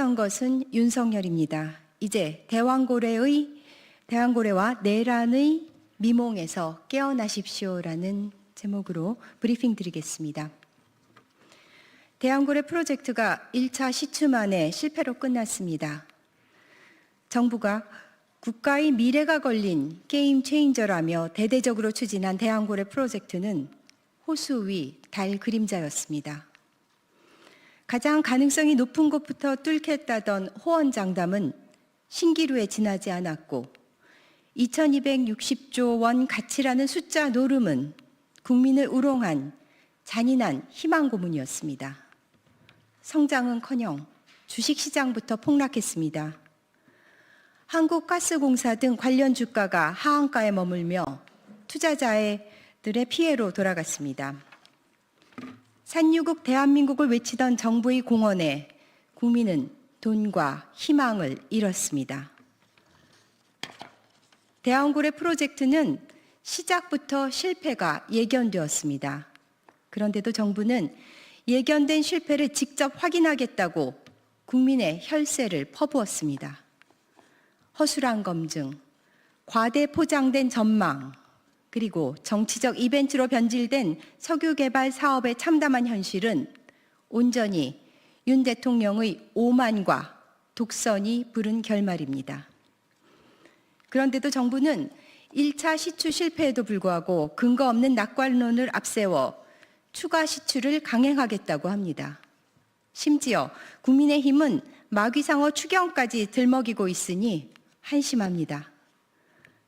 쫓았던 것은 윤석열입니다. 이제 대왕고래의 대왕고래와 내란의 미몽에서 깨어나십시오라는 제목으로 브리핑 드리겠습니다. 대왕고래 프로젝트가 1차 시추 만에 실패로 끝났습니다. 정부가 국가의 미래가 걸린 게임 체인저라며 대대적으로 추진한 대왕고래 프로젝트는 호수 위 달 그림자였습니다. 가장 가능성이 높은 곳부터 뚫겠다던 호언장담은 신기루에 지나지 않았고 2260조 원 가치라는 숫자 노름은 국민을 우롱한 잔인한 희망 고문이었습니다. 성장은커녕 주식시장부터 폭락했습니다. 한국가스공사 등 관련 주가가 하한가에 머물며 투자자들의 피해로 돌아갔습니다. 산유국 대한민국을 외치던 정부의 공언에 국민은 돈과 희망을 잃었습니다. 대왕고래 프로젝트는 시작부터 실패가 예견되었습니다. 그런데도 정부는 예견된 실패를 직접 확인하겠다고 국민의 혈세를 퍼부었습니다. 허술한 검증, 과대 포장된 전망, 그리고 정치적 이벤트로 변질된 석유 개발 사업에 참담한 현실은 온전히 윤 대통령의 오만과 독선이 부른 결말입니다. 그런데도 정부는 1차 시추 실패에도 불구하고 근거 없는 낙관론을 앞세워 추가 시추를 강행하겠다고 합니다. 심지어 국민의힘은 마귀상어 추경까지 들먹이고 있으니 한심합니다.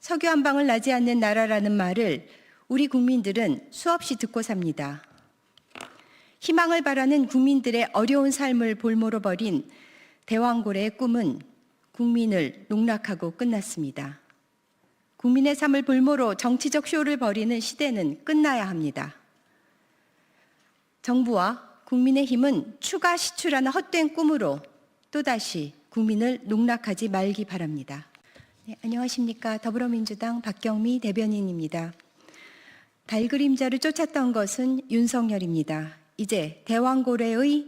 석유 한 방울 나지 않는 나라라는 말을 우리 국민들은 수없이 듣고 삽니다. 희망을 바라는 국민들의 어려운 삶을 볼모로 버린 대왕고래의 꿈은 국민을 농락하고 끝났습니다. 국민의 삶을 볼모로 정치적 쇼를 벌이는 시대는 끝나야 합니다. 정부와 국민의힘은 추가 시추라는 헛된 꿈으로 또다시 국민을 농락하지 말기 바랍니다. 네, 안녕하십니까. 더불어민주당 박경미 대변인입니다. 달 그림자를 쫓았던 것은 윤석열입니다. 이제 대왕고래의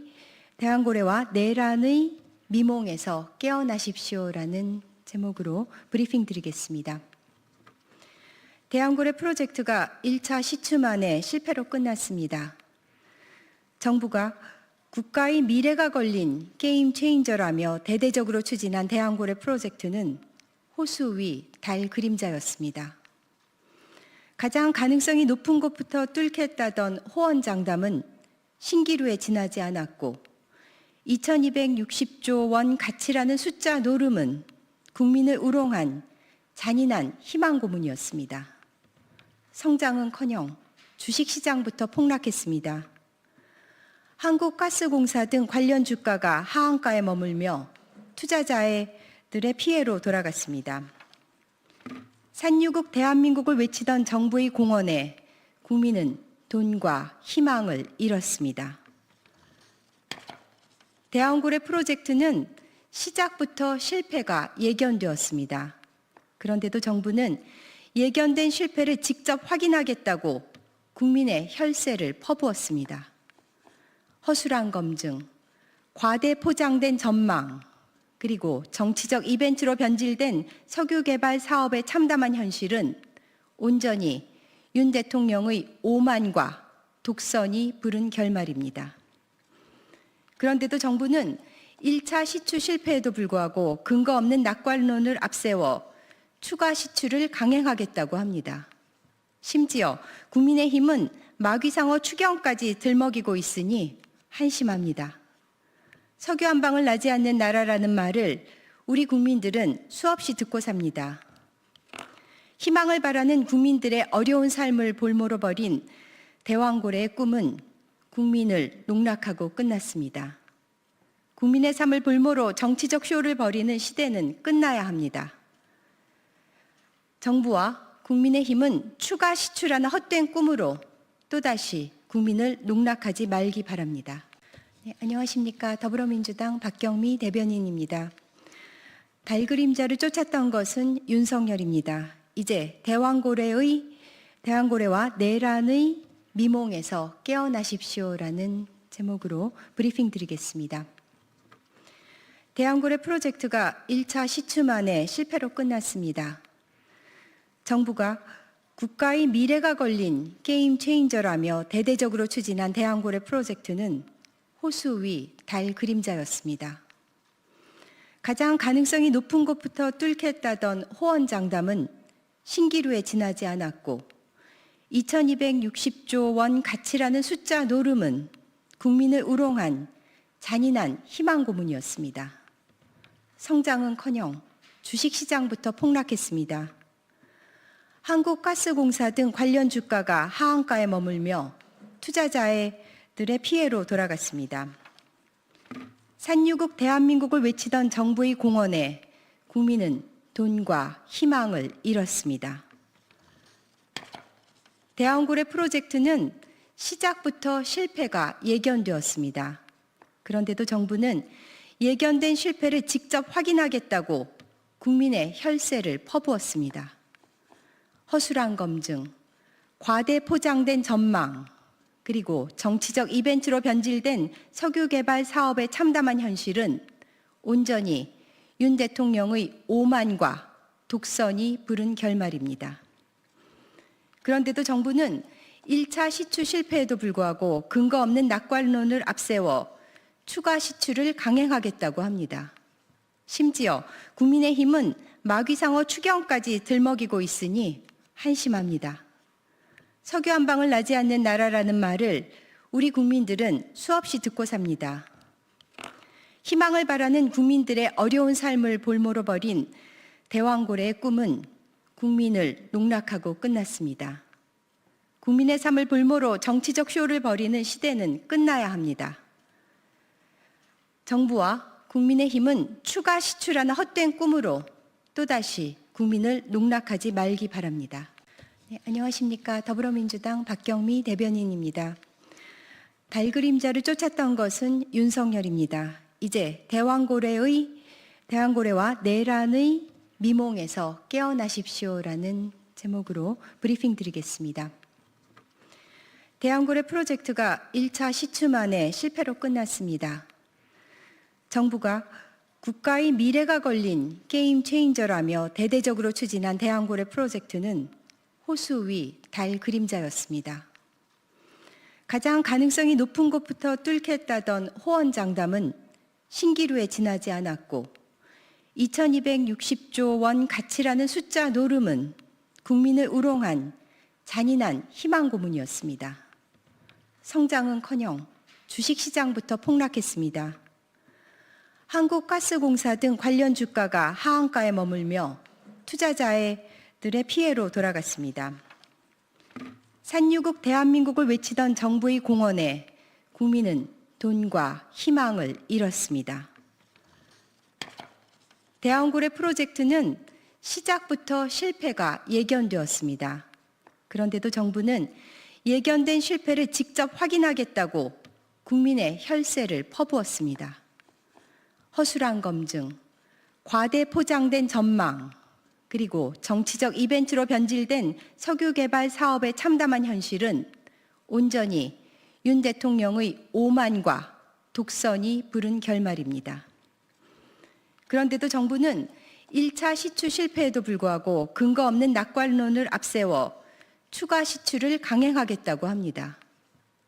대왕고래와 내란의 미몽에서 깨어나십시오라는 제목으로 브리핑 드리겠습니다. 대왕고래 프로젝트가 1차 시추 만에 실패로 끝났습니다. 정부가 국가의 미래가 걸린 게임 체인저라며 대대적으로 추진한 대왕고래 프로젝트는 호수 위 달 그림자였습니다. 가장 가능성이 높은 곳부터 뚫겠다던 호언장담은 신기루에 지나지 않았고 2260조 원 가치라는 숫자 노름은 국민을 우롱한 잔인한 희망 고문이었습니다. 성장은커녕 주식시장부터 폭락했습니다. 한국가스공사 등 관련 주가가 하한가에 머물며 투자자 들의 피해로 돌아갔습니다. 산유국 대한민국을 외치던 정부의 공언에 국민은 돈과 희망을 잃었습니다. 대왕고래 프로젝트는 시작부터 실패가 예견되었습니다. 그런데도 정부는 예견된 실패를 직접 확인하겠다고 국민의 혈세를 퍼부었습니다. 허술한 검증, 과대 포장된 전망, 그리고 정치적 이벤트로 변질된 석유 개발 사업에 참담한 현실은 온전히 윤 대통령의 오만과 독선이 부른 결말입니다. 그런데도 정부는 1차 시추 실패에도 불구하고 근거 없는 낙관론을 앞세워 추가 시추를 강행하겠다고 합니다. 심지어 국민의힘은 마귀상어 추경까지 들먹이고 있으니 한심합니다. 석유 한 방울 나지 않는 나라라는 말을 우리 국민들은 수없이 듣고 삽니다. 희망을 바라는 국민들의 어려운 삶을 볼모로 버린 대왕고래의 꿈은 국민을 농락하고 끝났습니다. 국민의 삶을 볼모로 정치적 쇼를 벌이는 시대는 끝나야 합니다. 정부와 국민의 힘은 추가 시추라는 헛된 꿈으로 또다시 국민을 농락하지 말기 바랍니다. 네, 안녕하십니까. 더불어민주당 박경미 대변인입니다. 달 그림자를 쫓았던 것은 윤석열입니다. 이제 대왕고래의 대왕고래와 내란의 미몽에서 깨어나십시오라는 제목으로 브리핑 드리겠습니다. 대왕고래 프로젝트가 1차 시추 만에 실패로 끝났습니다. 정부가 국가의 미래가 걸린 게임 체인저라며 대대적으로 추진한 대왕고래 프로젝트는 호수 위 달 그림자였습니다. 가장 가능성이 높은 곳부터 뚫겠다던 호언장담은 신기루에 지나지 않았고 2260조 원 가치라는 숫자 노름은 국민을 우롱한 잔인한 희망 고문이었습니다. 성장은커녕 주식시장부터 폭락했습니다. 한국가스공사 등 관련 주가가 하한가에 머물며 투자자 들의 피해로 돌아갔습니다. 산유국 대한민국을 외치던 정부의 공언에 국민은 돈과 희망을 잃었습니다. 대왕고래 프로젝트는 시작부터 실패가 예견되었습니다. 그런데도 정부는 예견된 실패를 직접 확인하겠다고 국민의 혈세를 퍼부었습니다. 허술한 검증, 과대 포장된 전망, 그리고 정치적 이벤트로 변질된 석유 개발 사업에 참담한 현실은 온전히 윤 대통령의 오만과 독선이 부른 결말입니다. 그런데도 정부는 1차 시추 실패에도 불구하고 근거 없는 낙관론을 앞세워 추가 시추를 강행하겠다고 합니다. 심지어 국민의힘은 마귀상어 추경까지 들먹이고 있으니 한심합니다. 석유 한 방울 나지 않는 나라라는 말을 우리 국민들은 수없이 듣고 삽니다. 희망을 바라는 국민들의 어려운 삶을 볼모로 버린 대왕고래의 꿈은 국민을 농락하고 끝났습니다. 국민의 삶을 볼모로 정치적 쇼를 벌이는 시대는 끝나야 합니다. 정부와 국민의힘은 추가 시추라는 헛된 꿈으로 또다시 국민을 농락하지 말기 바랍니다. 네, 안녕하십니까. 더불어민주당 박경미 대변인입니다. 달 그림자를 쫓았던 것은 윤석열입니다. 이제 대왕고래의 대왕고래와 내란의 미몽에서 깨어나십시오라는 제목으로 브리핑 드리겠습니다. 대왕고래 프로젝트가 1차 시추 만에 실패로 끝났습니다. 정부가 국가의 미래가 걸린 게임 체인저라며 대대적으로 추진한 대왕고래 프로젝트는 호수 위 달 그림자였습니다. 가장 가능성이 높은 곳부터 뚫겠다던 호언장담은 신기루에 지나지 않았고 2260조 원 가치라는 숫자 노름은 국민을 우롱한 잔인한 희망 고문이었습니다. 성장은커녕 주식시장부터 폭락했습니다. 한국가스공사 등 관련 주가가 하한가에 머물며 투자자 들의 피해로 돌아갔습니다. 산유국 대한민국을 외치던 정부의 공언에 국민은 돈과 희망을 잃었습니다. 대왕고래 프로젝트는 시작부터 실패가 예견되었습니다. 그런데도 정부는 예견된 실패를 직접 확인하겠다고 국민의 혈세를 퍼부었습니다. 허술한 검증, 과대 포장된 전망, 그리고 정치적 이벤트로 변질된 석유 개발 사업에 참담한 현실은 온전히 윤 대통령의 오만과 독선이 부른 결말입니다. 그런데도 정부는 1차 시추 실패에도 불구하고 근거 없는 낙관론을 앞세워 추가 시추를 강행하겠다고 합니다.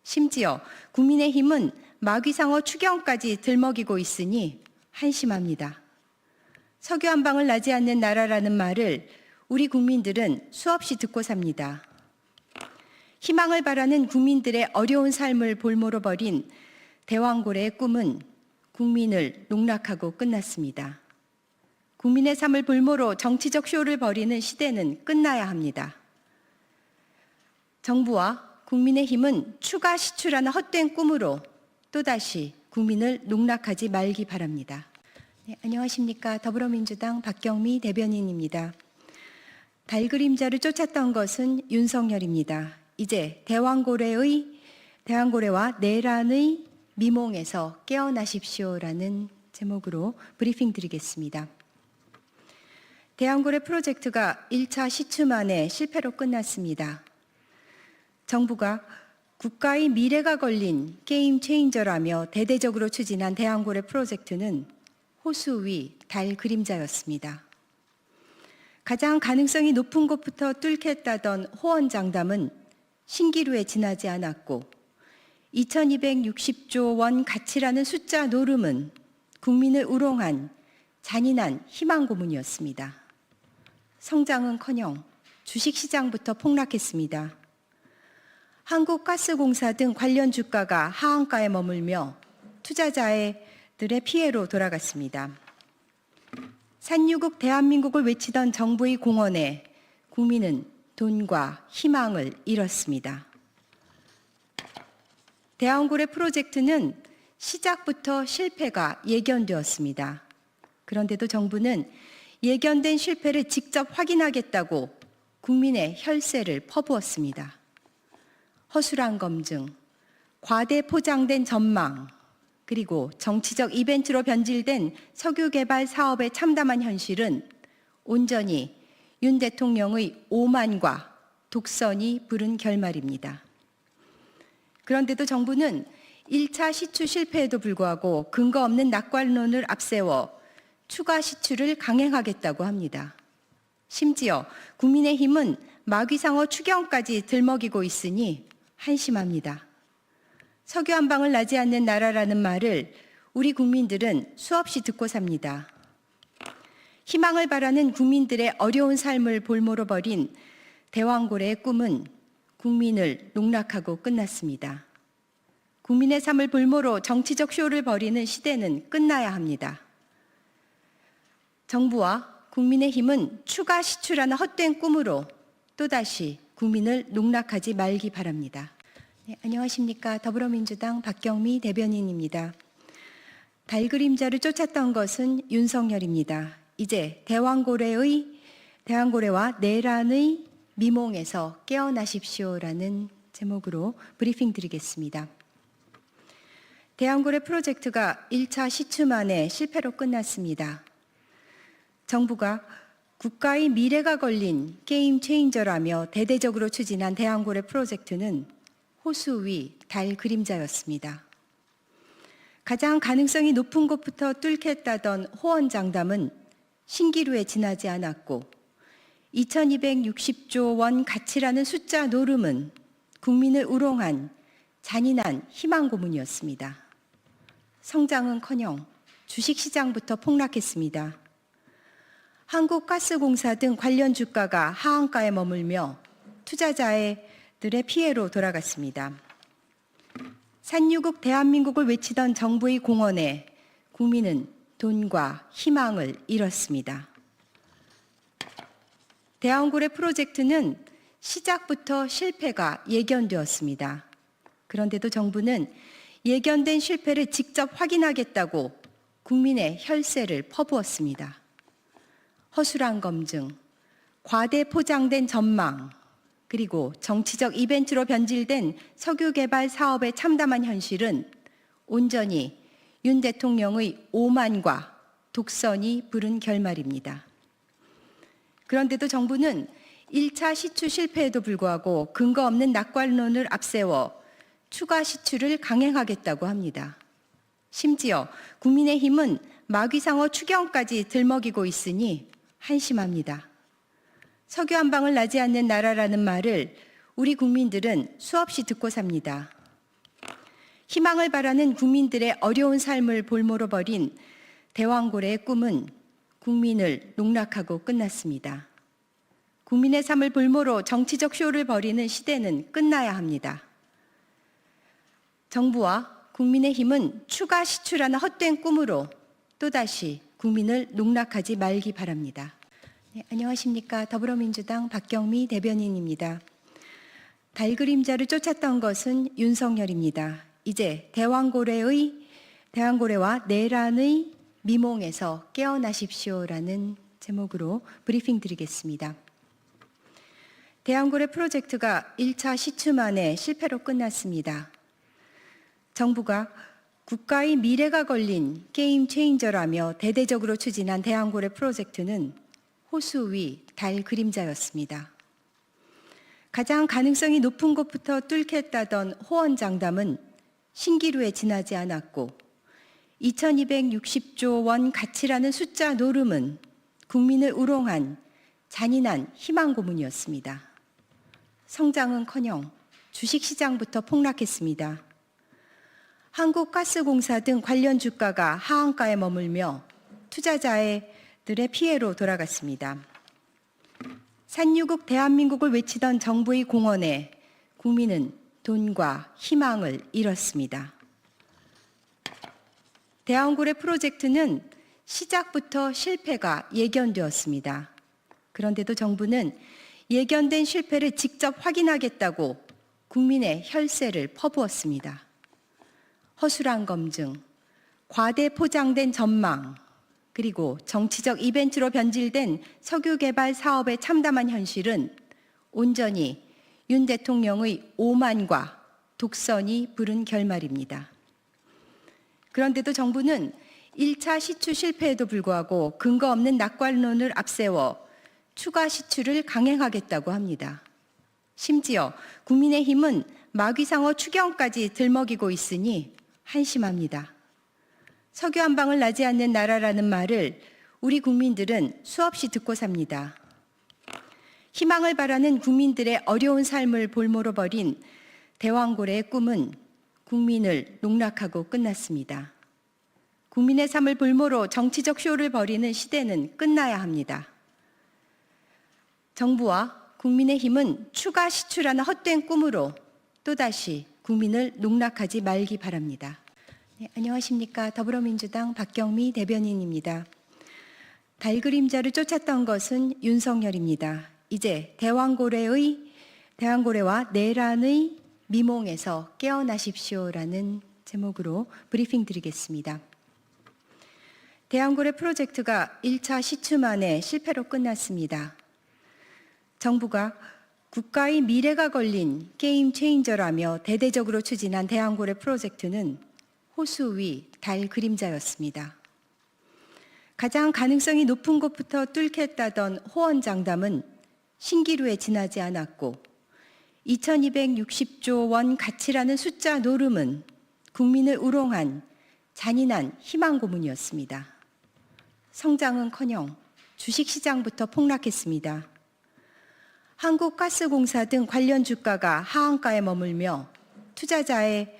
심지어 국민의힘은 마귀상어 추경까지 들먹이고 있으니 한심합니다. 석유 한 방울 나지 않는 나라라는 말을 우리 국민들은 수없이 듣고 삽니다. 희망을 바라는 국민들의 어려운 삶을 볼모로 버린 대왕고래의 꿈은 국민을 농락하고 끝났습니다. 국민의 삶을 볼모로 정치적 쇼를 벌이는 시대는 끝나야 합니다. 정부와 국민의 힘은 추가 시추라는 헛된 꿈으로 또다시 국민을 농락하지 말기 바랍니다. 네, 안녕하십니까. 더불어민주당 박경미 대변인입니다. 달 그림자를 쫓았던 것은 윤석열입니다. 이제 대왕고래의 대왕고래와 내란의 미몽에서 깨어나십시오라는 제목으로 브리핑 드리겠습니다. 대왕고래 프로젝트가 1차 시추 만에 실패로 끝났습니다. 정부가 국가의 미래가 걸린 게임 체인저라며 대대적으로 추진한 대왕고래 프로젝트는 호수 위 달 그림자였습니다. 가장 가능성이 높은 곳부터 뚫겠다던 호원 장담은 신기루에 지나지 않았고 2260조 원 가치라는 숫자 노름은 국민을 우롱한 잔인한 희망 고문이었습니다. 성장은커녕 주식시장부터 폭락했습니다. 한국가스공사 등 관련 주가가 하한가에 머물며 투자자 들의 피해로 돌아갔습니다. 산유국 대한민국을 외치던 정부의 공언에 국민은 돈과 희망을 잃었습니다. 대왕고래 프로젝트는 시작부터 실패가 예견되었습니다. 그런데도 정부는 예견된 실패를 직접 확인하겠다고 국민의 혈세를 퍼부었습니다. 허술한 검증, 과대 포장된 전망, 그리고 정치적 이벤트로 변질된 석유 개발 사업에 참담한 현실은 온전히 윤 대통령의 오만과 독선이 부른 결말입니다. 그런데도 정부는 1차 시추 실패에도 불구하고 근거 없는 낙관론을 앞세워 추가 시추를 강행하겠다고 합니다. 심지어 국민의힘은 마귀상어 추경까지 들먹이고 있으니 한심합니다. 석유 한 방울 나지 않는 나라라는 말을 우리 국민들은 수없이 듣고 삽니다. 희망을 바라는 국민들의 어려운 삶을 볼모로 버린 대왕고래의 꿈은 국민을 농락하고 끝났습니다. 국민의 삶을 볼모로 정치적 쇼를 벌이는 시대는 끝나야 합니다. 정부와 국민의힘은 추가 시추라는 헛된 꿈으로 또다시 국민을 농락하지 말기 바랍니다. 네, 안녕하십니까. 더불어민주당 박경미 대변인입니다. 달 그림자를 쫓았던 것은 윤석열입니다. 이제 대왕고래의 대왕고래와 내란의 미몽에서 깨어나십시오라는 제목으로 브리핑 드리겠습니다. 대왕고래 프로젝트가 1차 시추 만에 실패로 끝났습니다. 정부가 국가의 미래가 걸린 게임 체인저라며 대대적으로 추진한 대왕고래 프로젝트는 호수 위 달 그림자였습니다. 가장 가능성이 높은 곳부터 뚫겠다던 호원 장담은 신기루에 지나지 않았고 2260조 원 가치라는 숫자 노름은 국민을 우롱한 잔인한 희망 고문이었습니다. 성장은커녕 주식시장부터 폭락했습니다. 한국가스공사 등 관련 주가가 하한가에 머물며 투자자 들의 피해로 돌아갔습니다. 산유국 대한민국을 외치던 정부의 공언에 국민은 돈과 희망을 잃었습니다. 대왕고래 프로젝트는 시작부터 실패가 예견되었습니다. 그런데도 정부는 예견된 실패를 직접 확인하겠다고 국민의 혈세를 퍼부었습니다. 허술한 검증, 과대 포장된 전망, 그리고 정치적 이벤트로 변질된 석유 개발 사업에 참담한 현실은 온전히 윤 대통령의 오만과 독선이 부른 결말입니다. 그런데도 정부는 1차 시추 실패에도 불구하고 근거 없는 낙관론을 앞세워 추가 시추를 강행하겠다고 합니다. 심지어 국민의힘은 마귀상어 추경까지 들먹이고 있으니 한심합니다. 석유 한 방울 나지 않는 나라라는 말을 우리 국민들은 수없이 듣고 삽니다. 희망을 바라는 국민들의 어려운 삶을 볼모로 버린 대왕고래의 꿈은 국민을 농락하고 끝났습니다. 국민의 삶을 볼모로 정치적 쇼를 벌이는 시대는 끝나야 합니다. 정부와 국민의힘은 추가 시추라는 헛된 꿈으로 또다시 국민을 농락하지 말기 바랍니다. 네, 안녕하십니까. 더불어민주당 박경미 대변인입니다. 달 그림자를 쫓았던 것은 윤석열입니다. 이제 대왕고래의 대왕고래와 내란의 미몽에서 깨어나십시오라는 제목으로 브리핑 드리겠습니다. 대왕고래 프로젝트가 1차 시추 만에 실패로 끝났습니다. 정부가 국가의 미래가 걸린 게임 체인저라며 대대적으로 추진한 대왕고래 프로젝트는 호수 위 달 그림자였습니다. 가장 가능성이 높은 곳부터 뚫겠다던 호원 장담은 신기루에 지나지 않았고 2260조 원 가치라는 숫자 노름은 국민을 우롱한 잔인한 희망 고문이었습니다. 성장은커녕 주식시장부터 폭락했습니다. 한국가스공사 등 관련 주가가 하한가에 머물며 투자자 들의 피해로 돌아갔습니다. 산유국 대한민국을 외치던 정부의 공언에 국민은 돈과 희망을 잃었습니다. 대왕고래 프로젝트는 시작부터 실패가 예견되었습니다. 그런데도 정부는 예견된 실패를 직접 확인하겠다고 국민의 혈세를 퍼부었습니다. 허술한 검증, 과대 포장된 전망, 그리고 정치적 이벤트로 변질된 석유 개발 사업에 참담한 현실은 온전히 윤 대통령의 오만과 독선이 부른 결말입니다. 그런데도 정부는 1차 시추 실패에도 불구하고 근거 없는 낙관론을 앞세워 추가 시추를 강행하겠다고 합니다. 심지어 국민의힘은 마귀상어 추경까지 들먹이고 있으니 한심합니다. 석유 한 방울 나지 않는 나라라는 말을 우리 국민들은 수없이 듣고 삽니다. 희망을 바라는 국민들의 어려운 삶을 볼모로 버린 대왕고래의 꿈은 국민을 농락하고 끝났습니다. 국민의 삶을 볼모로 정치적 쇼를 벌이는 시대는 끝나야 합니다. 정부와 국민의 힘은 추가 시추라는 헛된 꿈으로 또다시 국민을 농락하지 말기 바랍니다. 네, 안녕하십니까. 더불어민주당 박경미 대변인입니다. 달 그림자를 쫓았던 것은 윤석열입니다. 이제 대왕고래의 대왕고래와 내란의 미몽에서 깨어나십시오라는 제목으로 브리핑 드리겠습니다. 대왕고래 프로젝트가 1차 시추 만에 실패로 끝났습니다. 정부가 국가의 미래가 걸린 게임 체인저라며 대대적으로 추진한 대왕고래 프로젝트는 호수 위 달 그림자였습니다. 가장 가능성이 높은 곳부터 뚫겠다던 호언장담은 신기루에 지나지 않았고 2260조 원 가치라는 숫자 노름은 국민을 우롱한 잔인한 희망 고문이었습니다. 성장은커녕 주식시장부터 폭락했습니다. 한국가스공사 등 관련 주가가 하한가에 머물며 투자자의